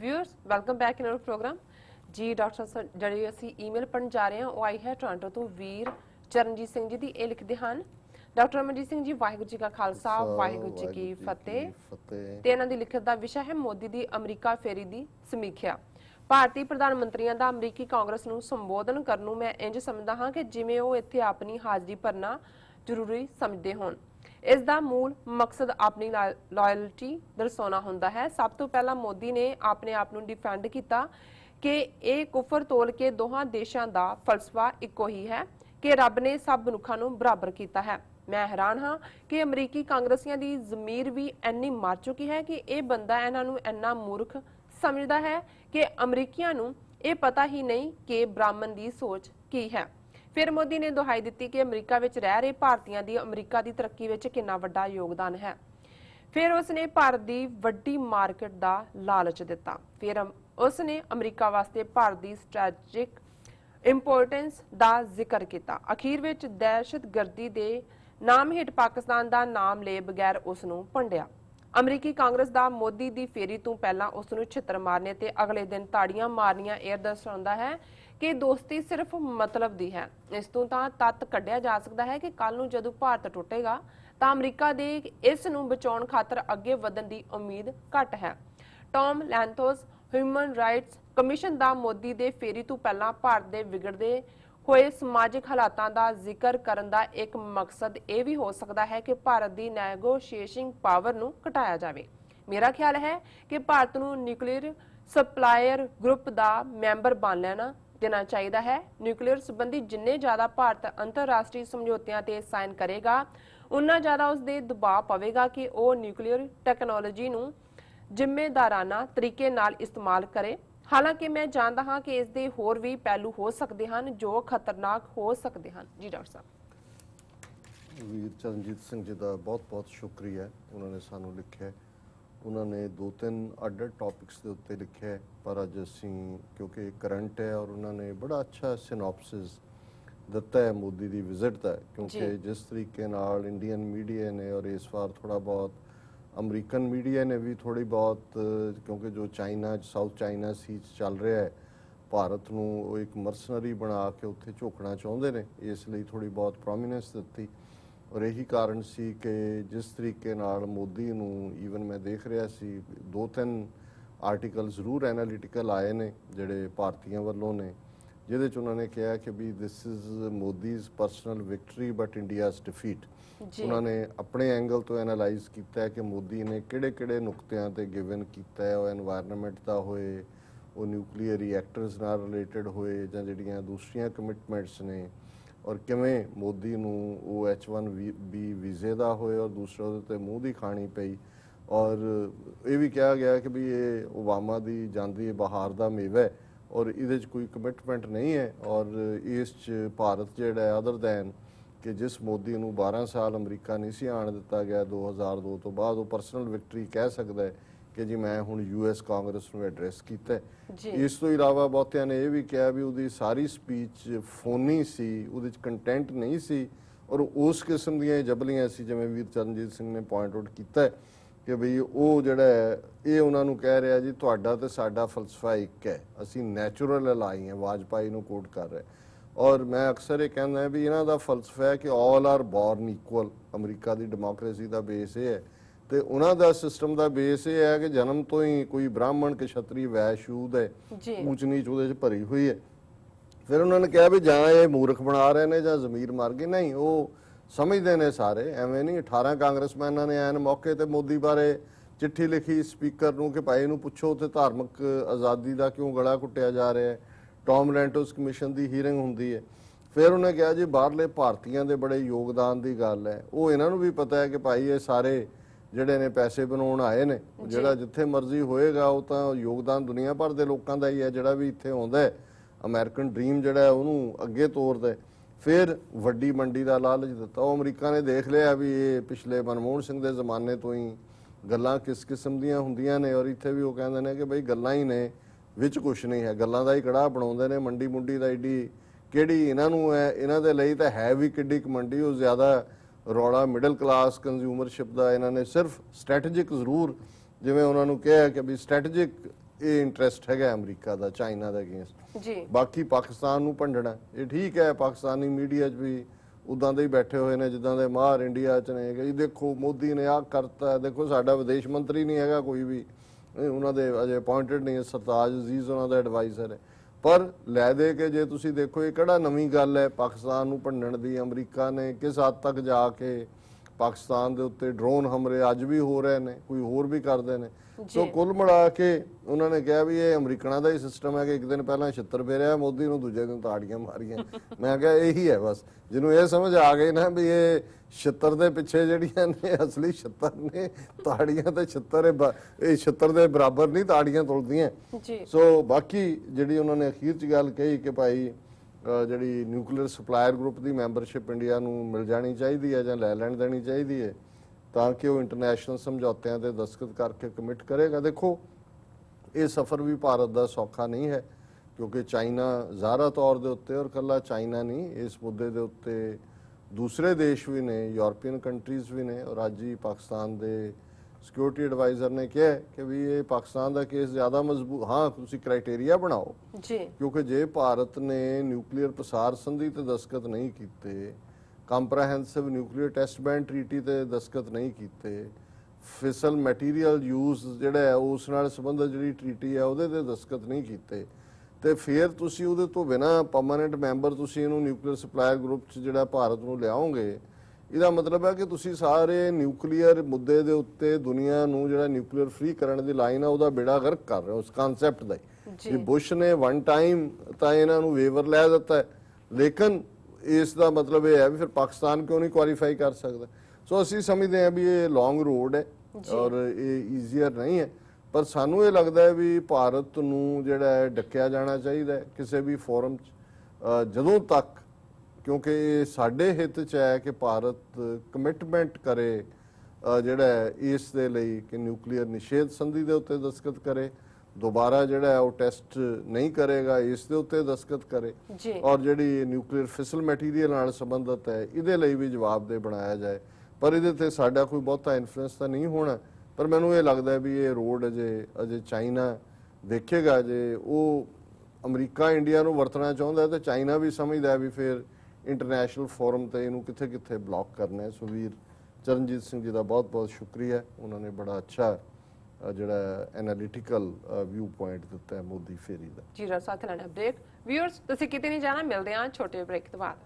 Viewers welcome back in our program ਜੀ doctor ਸਾਹਿਬ ਜਿਹੜੀ ਅਸੀਂ ਈਮੇਲ ਪੜਨ ਜਾ ਰਹੇ ਹਾਂ ਉਹ ਆਈ ਹੈ ਟੋਰਾਂਟੋ ਤੋਂ ਵੀਰ ਚਰਨਜੀਤ ਸਿੰਘ ਜੀ ਦੀ। ਇਹ ਲਿਖਦੇ ਹਨ ਡਾਕਟਰ ਅਮਰਜੀਤ ਸਿੰਘ ਜੀ ਵਾਹਿਗੁਰੂ ਜੀ ਕਾ ਖਾਲਸਾ ਵਾਹਿਗੁਰੂ ਜੀ ਕੀ ਫਤਿਹ। ਤੇ ਇਹਨਾਂ ਦੀ ਲਿਖਤ ਦਾ ਵਿਸ਼ਾ ਹੈ ਮੋਦੀ ਦੀ ਅਮਰੀਕਾ ਫੇਰੀ ਦੀ ਸਮੀਖਿਆ। ਭਾਰਤੀ ਪ੍ਰਧਾਨ ਮੰਤਰੀਆਂ ਦਾ ਅਮਰੀਕੀ ਕਾਂਗਰਸ ਨੂੰ ਸੰਬੋਧਨ ਕਰਨ ਨੂੰ ਮੈਂ ਇੰਜ ਸਮਝਦਾ ਹਾਂ ਕਿ ਜਿਵੇਂ ਉਹ ਇੱਥੇ ਆਪਣੀ ਹਾਜ਼ਰੀ ਭਰਨਾ ਜ਼ਰੂਰੀ ਸਮਝਦੇ ਹੋਣ। ਇਸ ਦਾ ਮੂਲ ਮਕਸਦ ਆਪਣੀ ਲਾਇਲਟੀ ਦਰਸਾਉਣਾ ਹੁੰਦਾ ਹੈ। ਸਭ ਤੋਂ ਪਹਿਲਾਂ ਮੋਦੀ ਨੇ ਆਪਣੇ ਆਪ ਨੂੰ ਡਿਫੈਂਡ ਕੀਤਾ ਕਿ ਇਹ ਕੁਫਰ ਤੋਲ ਕੇ ਦੋਹਾਂ ਦੇਸ਼ਾਂ ਦਾ ਫਲਸਫਾ ਇੱਕੋ ਹੀ ਹੈ, ਕਿ ਰੱਬ ਨੇ ਸਭ ਮਨੁੱਖਾਂ ਨੂੰ ਬਰਾਬਰ ਕੀਤਾ ਹੈ। ਮੈਂ ਹੈਰਾਨ ਹਾਂ ਕਿ ਅਮਰੀਕੀ ਕਾਂਗਰਸੀਆਂ ਦੀ ਜ਼ਮੀਰ ਵੀ ਇੰਨੀ ਮਰ ਚੁੱਕੀ ਹੈ ਕਿ ਇਹ ਬੰਦਾ ਇਹਨਾਂ ਨੂੰ ਇੰਨਾ ਮੂਰਖ ਸਮਝਦਾ ਹੈ ਕਿ ਅਮਰੀਕੀਆਂ ਨੂੰ ਇਹ ਪਤਾ ਹੀ ਨਹੀਂ ਕਿ ਬ੍ਰਾਹਮਣ ਦੀ ਸੋਚ ਕੀ ਹੈ। ਫਿਰ ਮੋਦੀ ਨੇ ਦੁਹਾਈ ਦਿੱਤੀ ਕਿ ਅਮਰੀਕਾ ਵਿੱਚ ਰਹਿ ਰਹੇ ਭਾਰਤੀਆਂ ਦੀ ਅਮਰੀਕਾ ਦੀ ਤਰੱਕੀ ਵਿੱਚ ਕਿੰਨਾ ਵੱਡਾ ਯੋਗਦਾਨ ਹੈ। ਫਿਰ ਉਸਨੇ ਭਾਰਤ ਦੀ ਵੱਡੀ ਮਾਰਕੀਟ ਦਾ ਲਾਲਚ ਦਿੱਤਾ। ਫਿਰ ਅਮ- ਉਸਨੇ ਅਮਰੀਕਾ ਵਾਸਤੇ ਭਾਰਤ ਦੀ ਸਟ੍ਰੈਟਜਿਕ ਇੰਪੋਰਟੈਂਸ ਦਾ ਜ਼ਿਕਰ ਕੀਤਾ। ਅਖੀਰ ਵਿੱਚ ਦਹਿਸ਼ਤਗਰਦੀ ਦੇ ਨਾਮ ਹੇਠ ਪਾਕਿਸਤਾਨ ਦਾ ਨਾਮ ਲਏ ਬਗੈਰ ਉਸ ਨੂੰ ਭੰਡਿਆ। ਅਮਰੀਕੀ ਕਾਂਗਰਸ ਦਾ ਮੋਦੀ ਦੀ ਫੇਰੀ ਤੋਂ ਪਹਿਲਾਂ ਉਸ ਨੂੰ ਛਿੱਤਰ ਮਾਰਨੇ ਤੇ ਅਗਲੇ ਦਿਨ ਤਾੜੀਆਂ ਮਾਰਨੀਆਂ ਇਹ ਦਰਸਾਉਂਦਾ ਹੈ ਕਿ ਦੋਸਤੀ ਸਿਰਫ ਮਤਲਬ ਦੀ ਹੈ। ਇਸ ਤੋਂ ਤਾਂ ਤੱਤ ਕੱਢਿਆ ਜਾ ਸਕਦਾ ਹੈ ਕਿ ਕੱਲ ਨੂੰ ਜਦੋਂ ਭਾਰਤ ਟੁੱਟੇਗਾ, ਤਾਂ ਅਮਰੀਕਾ ਦੇ ਇਸ ਨੂੰ ਬਚਾਉਣ ਖਾਤਰ ਅੱਗੇ ਵਧਣ ਦੀ ਉਮੀਦ ਘੱਟ ਹੈ। Tom Lantos, human rights commission ਦਾ ਮੋਦੀ ਦੇ ਫੇਰੀ ਤੋਂ ਪਹਿਲਾਂ ਭਾਰਤ ਦੇ ਵਿਗੜਦੇ ਹੋਏ ਸਮਾਜਿਕ ਹਾਲਾਤਾਂ ਦਾ ਜ਼ਿਕਰ ਕਰਨ ਦਾ ਇੱਕ ਮਕਸਦ ਇਹ ਵੀ ਹੋ ਸਕਦਾ ਹੈ ਕਿ ਭਾਰਤ ਦੀ ਨੈਗੋਸ਼ੀਏਸ਼ਿੰਗ ਪਾਵਰ ਨੂੰ ਘਟਾਇਆ ਜਾਵੇ। ਮੇਰਾ ਖਿਆਲ ਹੈ ਕਿ ਭਾਰਤ ਨੂੰ ਨਿਊਕਲੀਅਰ ਸਪਲਾਇਰ ਗਰੁੱਪ ਦਾ ਮੈਂਬਰ ਬਣ ਲੈਣਾ ਦੇਣਾ ਚਾਹੀਦਾ ਹੈ। ਨਿਊਕਲੀਅਰ ਸੰਬੰਧੀ ਜਿੰਨੇ ਜ਼ਿਆਦਾ ਭਾਰਤ ਅੰਤਰਰਾਸ਼ਟਰੀ ਸਮਝੌਤਿਆਂ ਤੇ ਸਾਈਨ ਕਰੇਗਾ, ਉਨਾ ਜ਼ਿਆਦਾ ਉਸ ਦੇ ਦਬਾਅ ਪਵੇਗਾ ਕਿ ਉਹ ਨਿਊਕਲੀਅਰ ਟੈਕਨੋਲੋਜੀ ਨੂੰ ਜ਼ਿੰਮੇਦਾਰਾਨਾ ਤਰੀਕੇ ਨਾਲ ਇਸਤੇਮਾਲ ਕਰੇ। ਹਾਲਾਂਕਿ ਮੈਂ ਜਾਣਦਾ ਹਾਂ ਕਿ ਇਸ ਦੇ ਹੋਰ ਵੀ ਪਹਿਲੂ ਹੋ ਸਕਦੇ ਹਨ ਜੋ ਖਤਰਨਾਕ ਹੋ ਸਕਦੇ ਹਨ ਜੀ ਡਾਕਟਰ ਸਾਹਿਬ ਵੀਰ ਚਰਨਜੀਤ ਸਿੰਘ ਜੀ ਦਾ ਬਹੁਤ-ਬਹੁਤ ਸ਼ੁਕਰੀਆ ਉਹਨਾਂ ਨੇ ਸਾਨੂੰ ਲਿਖਿਆ। ਉਹਨਾਂ ਨੇ ਦੋ ਤਿੰਨ ਅੱਡ ਟੌਪਿਕਸ ਦੇ ਉੱਤੇ ਲਿਖਿਆ ਪਰ ਅੱਜ ਅਸੀਂ ਕਿਉਂਕਿ ਕਰੰਟ ਹੈ ਔਰ ਉਹਨਾਂ ਨੇ ਬੜਾ ਅੱਛਾ ਸਿਨੋਪਸਿਸ ਦਿੱਤਾ ਹੈ ਮੋਦੀ ਦੀ ਵਿਜ਼ਿਟ ਦਾ ਕਿਉਂਕਿ। ਜਿਸ ਤਰੀਕੇ ਨਾਲ ਇੰਡੀਅਨ ਮੀਡੀਆ ਨੇ ਔਰ ਇਸ ਵਾਰ ਥੋੜਾ ਬਹੁਤ ਅਮਰੀਕਨ ਮੀਡੀਆ ਨੇ ਵੀ ਥੋੜੀ ਬਹੁਤ, ਕਿਉਂਕਿ ਜੋ ਚਾਈਨਾ, ਸਾਊਥ ਚਾਈਨਾ ਸੀ 'ਚ ਚੱਲ ਰਿਹਾ ਹੈ, ਭਾਰਤ ਨੂੰ ਉਹ ਇੱਕ ਮਰਸਨਰੀ ਬਣਾ ਕੇ ਉੱਥੇ ਝੋਕਣਾ ਚਾਹੁੰਦੇ ਨੇ, ਇਸ ਲਈ ਥੋੜੀ ਬਹੁਤ ਪ੍ਰੋਮਿਨੈਂਸ ਦਿੱਤੀ। ਔਰ ਇਹੀ ਕਾਰਨ ਸੀ ਕਿ ਜਿਸ ਤਰੀਕੇ ਨਾਲ ਮੋਦੀ ਨੂੰ ਈਵਨ ਮੈਂ ਦੇਖ ਰਿਹਾ ਸੀ, ਦੋ ਤਿੰਨ ਆਰਟੀਕਲ ਜ਼ਰੂਰ ਐਨਾਲਿਟੀਕਲ ਆਏ ਨੇ, ਜਿਹੜੇ ਭਾਰਤੀਆਂ ਵੱਲੋਂ ਨੇ। ਜਿਹਦੇ ਚ ਉਹਨਾਂ ਨੇ ਕਿਹਾ ਕਿ we this is Modi's personal victory but India's defeat ਉਹਨਾਂ ਨੇ ਆਪਣੇ ਐਂਗਲ ਤੋਂ ਐਨਾਲਾਈਜ਼ ਕੀਤਾ ਹੈ ਕਿ ਮੋਦੀ ਨੇ ਕਿਹੜੇ-ਕਿਹੜੇ ਨੁਕਤਿਆਂ ਤੇ ਗਿਵਨ ਕੀਤਾ ਹੈ ਉਹ এনवायरमेंट ਦਾ ਹੋਏ ਉਹ ਨਿਊਕਲੀਅਰ ਰਿਐਕਟਰਸ ਨਾਲ ਰਿਲੇਟਡ ਹੋਏ ਜਾਂ ਜਿਹੜੀਆਂ ਦੂਸਰੀਆਂ ਕਮਿਟਮੈਂਟਸ ਨੇ ਔਰ ਕਿਵੇਂ ਮੋਦੀ ਨੂੰ ਉਹ H1B ਵੀਜ਼ੇ ਦਾ ਹੋਏ ਔਰ ਦੂਸਰਾ ਉਹਦੇ ਤੇ ਮੂੰਹ ਦੀ ਖਾਣੀ ਪਈ ਔਰ ਇਹ ਵੀ ਕਿਹਾ ਗਿਆ ਕਿ ਵੀ ਇਹ ਓਬਾਮਾ ਦੀ ਜਾਂਦੀ ਬਹਾਰ ਦਾ ਮੇਵਾ ਹੈ। ਔਰ ਇਹਦੇ 'ਚ ਕੋਈ ਕਮਿਟਮੈਂਟ ਨਹੀਂ ਹੈ ਔਰ ਇਸ 'ਚ ਭਾਰਤ ਜਿਹੜਾ ਹੈ ਅਦਰ ਦੈਨ ਕਿ ਜਿਸ ਮੋਦੀ ਨੂੰ 12 ਸਾਲ ਅਮਰੀਕਾ ਨਹੀਂ ਸੀ ਆਣ ਦਿੱਤਾ ਗਿਆ 2002 ਤੋਂ ਬਾਅਦ ਉਹ ਪਰਸਨਲ ਵਿਕਟਰੀ ਕਹਿ ਸਕਦਾ ਹੈ ਕਿ ਜੀ ਮੈਂ ਹੁਣ ਯੂਐਸ ਕਾਂਗਰਸ ਨੂੰ ਐਡਰੈਸ ਕੀਤਾ। ਇਸ ਤੋਂ ਇਲਾਵਾ ਬਹੁਤਿਆਂ ਨੇ ਇਹ ਵੀ ਕਿਹਾ ਵੀ ਉਹਦੀ ਸਾਰੀ ਸਪੀਚ ਫੋਨੀ ਸੀ ਉਹਦੇ ਚ ਕੰਟੈਂਟ ਨਹੀਂ ਸੀ ਔਰ ਉਸ ਕਿਸਮ ਦੀਆਂ ਜਬਲੀਆਂ ਸੀ ਜਿਵੇਂ ਵੀਰ ਚਰਨਜੀਤ ਸਿੰਘ ਨੇ ਪੁਆਇੰਟ ਆਊਟ ਕੀਤਾ ਹੈ ਕਿ ਬਈ ਉਹ ਜਿਹੜਾ ਹੈ ਇਹ ਉਹਨਾਂ ਨੂੰ ਕਹਿ ਰਿਹਾ ਜੀ ਤੁਹਾਡਾ ਤੇ ਸਾਡਾ ਫਲਸਫਾ ਇੱਕ ਹੈ। ਅਸੀਂ ਨੈਚੁਰਲ ਅਲਾਈ ਹਾਂ ਵਾਜਪਾਈ ਨੂੰ ਕੋਟ ਕਰ ਰਿਹਾ ਔਰ ਮੈਂ ਅਕਸਰ ਇਹ ਕਹਿੰਦਾ ਵੀ ਇਹਨਾਂ ਦਾ ਫਲਸਫਾ ਹੈ ਕਿ all are born equal America ਦੀ ਡੈਮੋਕ੍ਰੇਸੀ ਦਾ ਬੇਸ ਇਹ ਹੈ। ਤੇ ਉਹਨਾਂ ਦਾ ਸਿਸਟਮ ਦਾ ਬੇਸ ਇਹ ਹੈ ਕਿ ਜਨਮ ਤੋਂ ਹੀ ਕੋਈ ਬ੍ਰਾਹਮਣ ਕਿ ਛਤਰੀ ਵੈਸ਼ੂਦ ਹੈ। ਊਚ ਨੀਚ ਉਹਦੇ ਚ ਭਰੀ ਹੋਈ ਹੈ। ਫਿਰ ਉਹਨਾਂ ਨੇ ਕਿਹਾ ਵੀ ਜਾਂ ਇਹ ਮੂਰਖ ਬਣਾ ਰਹੇ ਨੇ ਜਾਂ ਜ਼ਮੀਰ ਮਾਰ ਗਏ। ਨਹੀਂ ਉਹ ਸਮਝਦੇ ਨੇ ਸਾਰੇ ਐਵੇਂ ਨਹੀਂ 18 ਕਾਂਗਰਸਮੈਨਾਂ ਨੇ ਐਨ ਮੌਕੇ ਤੇ ਮੋਦੀ ਬਾਰੇ ਚਿੱਠੀ ਲਿਖੀ ਸਪੀਕਰ ਨੂੰ ਕਿ ਭਾਈ ਇਹਨੂੰ ਪੁੱਛੋ ਤੇ ਧਾਰਮਿਕ ਆਜ਼ਾਦੀ ਦਾ ਕਿਉਂ ਗਲਾ ਕੁੱਟਿਆ ਜਾ ਰਿਹਾ ਹੈ? ਟੌਮ ਲੈਂਟੋਸ ਕਮਿਸ਼ਨ ਦੀ ਹੀਅਰਿੰਗ ਹੁੰਦੀ ਹੈ। ਫਿਰ ਉਹਨੇ ਕਿਹਾ ਜੀ ਬਾਹਰਲੇ ਭਾਰਤੀਆਂ ਦੇ ਬੜੇ ਯੋਗਦਾਨ ਦੀ ਗੱਲ ਹੈ। ਉਹ ਇਹਨਾਂ ਨੂੰ ਵੀ ਪਤਾ ਹੈ ਕਿ ਭਾਈ ਇਹ ਸਾਰੇ ਜਿਹੜੇ ਨੇ ਪੈਸੇ ਬਣਾਉਣ ਆਏ ਨੇ ਜਿਹੜਾ ਜਿੱਥੇ ਮਰਜ਼ੀ ਹੋਏਗਾ ਉਹ ਤਾਂ ਯੋਗਦਾਨ ਦੁਨੀਆ ਭਰ ਦੇ ਲੋਕਾਂ ਦਾ ਹੀ ਹੈ ਜਿਹੜਾ ਵੀ ਇੱਥੇ ਆਉਂਦਾ ਹੈ। ਅਮਰੀਕਨ ਡ੍ਰੀਮ ਜਿਹੜਾ ਉਹਨੂੰ ਅੱਗੇ ਤੋਰਦਾ ਹੈ। ਫਿਰ ਵੱਡੀ ਮੰਡੀ ਦਾ ਲਾਲਚ ਦਿੱਤਾ। ਉਹ ਅਮਰੀਕਾ ਨੇ ਦੇਖ ਲਿਆ ਵੀ ਇਹ ਪਿਛਲੇ ਮਨਮੋਹਨ ਸਿੰਘ ਦੇ ਜ਼ਮਾਨੇ ਤੋਂ ਹੀ ਗੱਲਾਂ ਕਿਸ ਕਿਸਮ ਦੀਆਂ ਹੁੰਦੀਆਂ ਨੇ ਔਰ ਇੱਥੇ ਵੀ ਉਹ ਕਹਿੰਦੇ ਨੇ ਕਿ ਬਈ ਗੱਲਾਂ ਹੀ ਨੇ, ਵਿੱਚ ਕੁਝ ਨਹੀਂ ਹੈ। ਗੱਲਾਂ ਦਾ ਹੀ ਕੜਾਹ ਬਣਾਉਂਦੇ ਨੇ। ਮੰਡੀ ਮੁੰਡੀ ਦਾ ਏਡੀ ਕਿਹੜੀ ਇਹਨਾਂ ਨੂੰ ਹੈ, ਇਹਨਾਂ ਦੇ ਲਈ ਤਾਂ ਹੈ ਵੀ ਕਿੱਡੀ ਕੁ ਮੰਡੀ। ਉਹ ਜ਼ਿਆਦਾ ਰੌਲਾ ਮਿਡਲ ਕਲਾਸ ਕੰਜ਼ਿਊਮਰਸ਼ਿਪ ਦਾ ਇਹਨਾਂ ਨੇ ਸਿਰਫ ਸਟ੍ਰੈਟੇਜਿਕ ਜ਼ਰੂਰ ਜਿਵੇਂ ਉਹਨਾਂ ਨੂੰ ਕਿਹਾ ਕਿ ਵੀ ਸਟ੍ਰੈਟੇਜਿਕ ਇਹ ਇੰਟਰਸਟ ਹੈਗਾ ਅਮਰੀਕਾ ਦਾ ਚਾਈਨਾ ਦਾ ਅਗੇਂਸਟ ਜੀ। ਬਾਕੀ ਪਾਕਿਸਤਾਨ ਨੂੰ ਭੰਡਣਾ। ਇਹ ਠੀਕ ਹੈ ਪਾਕਿਸਤਾਨੀ ਮੀਡੀਆ 'ਚ ਵੀ ਉਦਾਂ ਦੇ ਹੀ ਬੈਠੇ ਹੋਏ ਨੇ ਜਿੱਦਾਂ ਦੇ ਮਾਹਰ ਇੰਡੀਆ 'ਚ ਨੇ ਕਿ ਦੇਖੋ ਮੋਦੀ ਨੇ ਆਹ ਕਰਤਾ ਦੇਖੋ ਸਾਡਾ ਵਿਦੇਸ਼ ਮੰਤਰੀ ਨਹੀਂ ਹੈਗਾ ਕੋਈ ਵੀ। ਉਹਨਾਂ ਦੇ ਅਜੇ ਅਪਾਇੰਟਡ ਨਹੀਂ ਹੈ, ਸਰਤਾਜ ਅਜ਼ੀਜ਼ ਉਹਨਾਂ ਦਾ ਐਡਵਾਈਜ਼ਰ ਹੈ। ਪਰ ਲੈ ਦੇ ਕੇ ਜੇ ਤੁਸੀਂ ਦੇਖੋ ਇਹ ਕਿਹੜਾ ਨਵੀਂ ਗੱਲ ਹੈ ਪਾਕਿਸਤਾਨ ਨੂੰ ਭੰਡਣ ਦੀ ਅਮਰੀਕਾ ਨੇ ਕਿਸ ਹੱਦ ਤੱਕ ਜਾ ਕੇ ਪਾਕਿਸਤਾਨ ਦੇ ਉੱਤੇ ਡਰੋਨ ਹਮਲੇ ਅੱਜ ਵੀ ਹੋ ਰਹੇ ਨੇ ਕੋਈ ਹੋਰ ਵੀ ਕਰਦੇ ਨੇ। ਸੋ ਕੁੱਲ ਮਿਲਾ ਕੇ ਉਹਨਾਂ ਨੇ ਕਿਹਾ ਵੀ ਇਹ ਅਮਰੀਕਨਾਂ ਦਾ ਹੀ ਸਿਸਟਮ ਹੈ ਕਿ ਇੱਕ ਦਿਨ ਪਹਿਲਾਂ ਛਿੱਤਰ ਫੇਰਿਆ ਮੋਦੀ ਨੂੰ ਦੂਜੇ ਦਿਨ ਤਾੜੀਆਂ ਮਾਰੀਆਂ। ਮੈਂ ਕਿਹਾ ਇਹੀ ਹੈ ਬਸ ਜਿਹਨੂੰ ਇਹ ਸਮਝ ਆ ਗਈ ਨਾ ਵੀ ਇਹ ਛਿੱਤਰ ਦੇ ਪਿੱਛੇ ਜਿਹੜੀਆਂ ਨੇ ਅਸਲੀ ਛਿੱਤਰ ਨੇ ਤਾੜੀਆਂ ਤੇ ਛਿੱਤਰ ਇਹ ਬ- ਇਹ ਛਿੱਤਰ ਦੇ ਬਰਾਬਰ ਨਹੀਂ ਤਾੜੀਆਂ ਤੁਲਦੀਆਂ ਸੋ ਬਾਕੀ ਜਿਹੜੀ ਉਹਨਾਂ ਨੇ ਅਖੀਰ ਚ ਗੱਲ ਕਹੀ ਕਿ ਭਾਈ ਜਿਹੜੀ ਨਿਊਕਲੀਅਰ ਸਪਲਾਇਰ ਗਰੁੱਪ ਦੀ ਮੈਂਬਰਸ਼ਿਪ ਇੰਡੀਆ ਨੂੰ ਮਿਲ ਜਾਣੀ ਚਾਹੀਦੀ ਹੈ ਜਾਂ ਲੈ ਲੈਣ ਦੇਣੀ ਚਾਹੀਦੀ ਹੈ, ਤਾਂ ਕਿ ਉਹ ਇੰਟਰਨੈਸ਼ਨਲ ਸਮਝੌਤਿਆਂ ਤੇ ਦਸਤਖਤ ਕਰਕੇ ਕਮਿਟ ਕਰੇਗਾ। ਦੇਖੋ, ਇਹ ਸਫ਼ਰ ਵੀ ਭਾਰਤ ਦਾ ਸੌਖਾ ਨਹੀਂ ਹੈ, ਕਿਉਂਕਿ ਚਾਈਨਾ ਜ਼ਾਹਰਾ ਤੌਰ ਦੇ ਉੱਤੇ ਔਰ ਕੱਲਾ ਚਾਈਨਾ ਨਹੀਂ, ਇਸ ਮੁੱਦੇ ਦੇ ਉੱਤੇ ਦੂਸਰੇ ਦੇਸ਼ ਵੀ ਨੇ, ਯੂਰਪੀਅਨ ਕੰਟਰੀਜ਼ ਵੀ ਨੇ, ਔਰ ਅੱਜ ਹੀ ਪਾਕਿਸਤਾਨ ਦੇ ਸਿਕਿਉਰਿਟੀ ਐਡਵਾਈਜ਼ਰ ਨੇ ਕਿਹਾ ਕਿ ਵੀ ਇਹ ਪਾਕਿਸਤਾਨ ਦਾ ਕੇਸ ਜ਼ਿਆਦਾ ਮਜ਼ਬੂਤ ਹਾਂ ਤੁਸੀਂ ਕ੍ਰਾਈਟੇਰੀਆ ਬਣਾਓ। ਜੀ। ਕਿਉਂਕਿ ਜੇ ਭਾਰਤ ਨੇ ਨਿਊਕਲੀਅਰ ਪ੍ਰਸਾਰ ਸੰਧੀ ਤੇ ਦਸਤਖਤ ਨਹੀਂ ਕੀਤੇ comprehensive nuclear test ban treaty ਤੇ ਦਸਤਖਤ ਨਹੀਂ ਕੀਤੇ ਫਿਸਲ ਮਟੀਰੀਅਲ ਯੂਜ਼ ਜਿਹੜਾ ਹੈ ਉਸ ਨਾਲ ਸੰਬੰਧਿਤ ਜਿਹੜੀ ਟ੍ਰੀਟੀ ਹੈ ਉਹਦੇ ਤੇ ਦਸਤਖਤ ਨਹੀਂ ਕੀਤੇ। ਤੇ ਫਿਰ ਤੁਸੀਂ ਉਹਦੇ ਤੋਂ ਬਿਨਾ ਪਰਮਾਨੈਂਟ ਮੈਂਬਰ ਤੁਸੀਂ ਇਹਨੂੰ ਨਿਊਕਲੀਅਰ ਸਪਲਾਇਰ ਗਰੁੱਪ 'ਚ ਜਿਹੜਾ ਭਾਰਤ ਨੂੰ ਲਿਆਓਗੇ ਇਹਦਾ ਮਤਲਬ ਹੈ ਕਿ ਤੁਸੀਂ ਸਾਰੇ ਨਿਊਕਲੀਅਰ ਮੁੱਦੇ ਦੇ ਉੱਤੇ ਦੁਨੀਆ ਨੂੰ ਜਿਹੜਾ ਨਿਊਕਲੀਅਰ ਫ੍ਰੀ ਕਰਨ ਦੀ ਲਾਈਨ ਆ ਉਹਦਾ ਬੇੜਾ ਗਰਕ ਕਰ ਰਹੇ ਹੋ ਉਸ ਕਨਸੈਪਟ ਦਾ ਜੀ। ਬੁਸ਼ ਨੇ ਵਨ ਟਾਈਮ ਤਾਂ ਇਹਨਾਂ ਨੂੰ ਵੇਵਰ ਲੈ ਦਿੱਤਾ ਹੈ ਲੇਕਿਨ ਇਸ ਦਾ ਮਤਲਬ ਇਹ ਹੈ ਵੀ ਫਿਰ ਪਾਕਿਸਤਾਨ ਕਿਉਂ ਨਹੀਂ ਕੁਆਲੀਫਾਈ ਕਰ ਸਕਦਾ? ਸੋ ਅਸੀਂ ਸਮਝਦੇ ਹਾਂ ਵੀ ਇਹ ਲੌਂਗ ਰੋਡ ਹੈ ਔਰ ਇਹ ਈਜ਼ੀਅਰ ਨਹੀਂ ਹੈ ਪਰ ਸਾਨੂੰ ਇਹ ਲੱਗਦਾ ਹੈ ਵੀ ਭਾਰਤ ਨੂੰ ਜਿਹੜਾ ਹੈ ਡੱਕਿਆ ਜਾਣਾ ਚਾਹੀਦਾ ਹੈ ਕਿਸੇ ਵੀ ਫੋਰਮ 'ਚ। ਜਦੋਂ ਤੱਕ ਕਿਉਂਕਿ ਇਹ ਸਾਡੇ ਹਿੱਤ 'ਚ ਹੈ ਕਿ ਭਾਰਤ ਕਮਿਟਮੈਂਟ ਕਰੇ ਜਿਹੜਾ ਇਸ ਦੇ ਲਈ ਕਿ ਨਿਊਕਲੀਅਰ ਨਿਸ਼ੇਧ ਸੰਧੀ ਦੇ ਉੱਤੇ ਦਸਤਖਤ ਕਰੇ। ਦੁਬਾਰਾ ਜਿਹੜਾ ਹੈ ਉਹ ਟੈਸਟ ਨਹੀਂ ਕਰੇਗਾ ਇਸ ਦੇ ਉੱਤੇ ਦਸਤਖਤ ਕਰੇ। ਔਰ ਜਿਹੜੀ ਨਿਊਕਲੀਅਰ ਫਿਸਲ ਮਟੀਰੀਅਲ ਨਾਲ ਸੰਬੰਧਿਤ ਹੈ ਇਹਦੇ ਲਈ ਵੀ ਜਵਾਬਦੇ ਬਣਾਇਆ ਜਾਏ। ਪਰ ਇਹਦੇ ਤੇ ਸਾਡਾ ਕੋਈ ਬਹੁਤਾ ਇਨਫਲੂਐਂਸ ਤਾਂ ਨਹੀਂ ਹੋਣਾ। ਪਰ ਮੈਨੂੰ ਇਹ ਲੱਗਦਾ ਵੀ ਇਹ ਰੋਡ ਅਜੇ ਅਜੇ ਚਾਈਨਾ ਦੇਖੇਗਾ ਜੇ ਉਹ ਅਮਰੀਕਾ ਇੰਡੀਆ ਨੂੰ ਵਰਤਣਾ ਚਾਹੁੰਦਾ ਹੈ ਤੇ ਚਾਈਨਾ ਵੀ ਸਮਝਦਾ ਹੈ ਵੀ ਫਿਰ ਇੰਟਰਨੈਸ਼ਨਲ ਫੋਰਮ ਤੇ ਇਹਨੂੰ ਕਿੱਥੇ ਕਿੱਥੇ ਬਲੌਕ ਕਰਨਾ ਹੈ? ਸੁਵੀਰ, ਚਰਨਜੀਤ ਸਿੰਘ ਜੀ ਦਾ ਬਹੁਤ ਬਹੁਤ ਸ਼ੁਕਰੀਆ। ਉਹਨਾਂ ਨੇ ਬੜਾ ਅੱਛਾ ਜਿਹੜਾ ਐਨਾਲਿਟੀਕਲ ਵਿਊ ਪੁਆਇੰਟ ਦਿੱਤਾ ਹੈ ਮੋਦੀ ਫੇਰੀ ਦਾ। ਜੀ ਰ ਲੈਣਾ ਬ੍ਰੇਕ ਵਿਊਅਰਸ ਤੁਸੀਂ ਕਿਤੇ ਨਹੀਂ ਜਾਣਾ, ਮਿਲਦੇ ਹਾਂ ਛੋਟੇ ਬ੍ਰੇਕ ਤੋਂ ਬਾਅਦ।